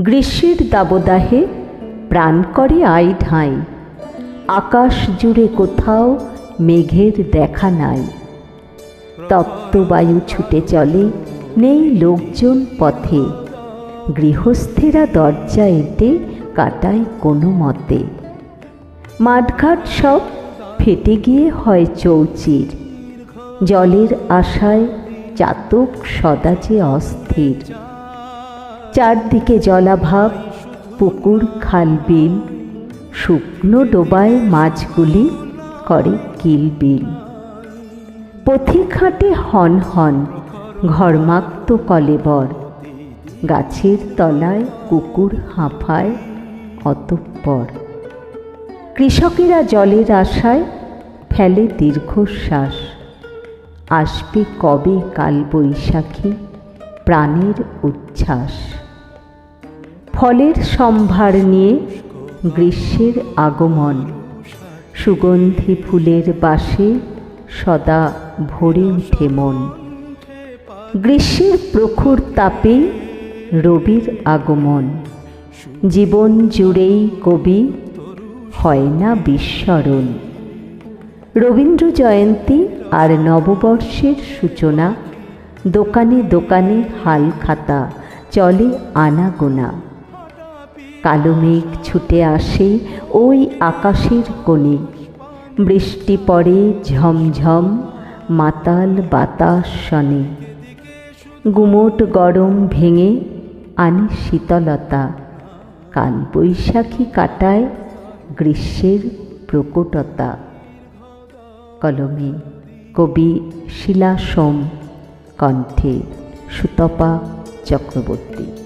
গ্রীষ্মের দাবদাহে প্রাণ করে আই ঢাই। আকাশ জুড়ে কোথাও মেঘের দেখা নাই। তপ্তবায়ু ছুটে চলে নেই লোকজন পথে। গৃহস্থেরা দরজা এঁটে কাটায় কোনো মতে। মাঠঘাট সব ফেটে গিয়ে হয় চৌচির। জলের আশায় চাতক সদা যে অস্থির। চারদিকে জলাভাব, পুকুর, খাল, বিল, শুকনো ডোবায় মাছগুলি করে কিলবিল পথিক হাঁটে হন হন ঘরমাক্ত কলেবর গাছের তলায় কুকুর হাঁফায় অতঃপর। কৃষকেরা জলের আশায় ফেলে দীর্ঘশ্বাস। আসবে কবে কাল বৈশাখী প্রাণের উচ্ছ্বাস। ফলের সম্ভার নিয়ে গ্রীষ্মের আগমন। সুগন্ধি ফুলের বাসে সদা ভরে উঠে মন। গ্রীষ্মের প্রখর তাপে রবির আগমন। জীবন জুড়েই কবি হয় না বিস্মরণ। রবীন্দ্র জয়ন্তী আর নববর্ষের সূচনা, দোকানে দোকানে হাল খাতা চলে আনাগোনা। কালো মেঘ ছুটে আসে ওই আকাশের কোণে। বৃষ্টি পড়ে ঝমঝম মাতাল বাতাস শনে। গুমোট গরম ভেঙে আনে শীতলতা। কাল বৈশাখী কাটায় গ্রীষ্মের প্রকটতা। কলমে কবি শিলা সোম, কণ্ঠে সুতপা চক্রবর্তী।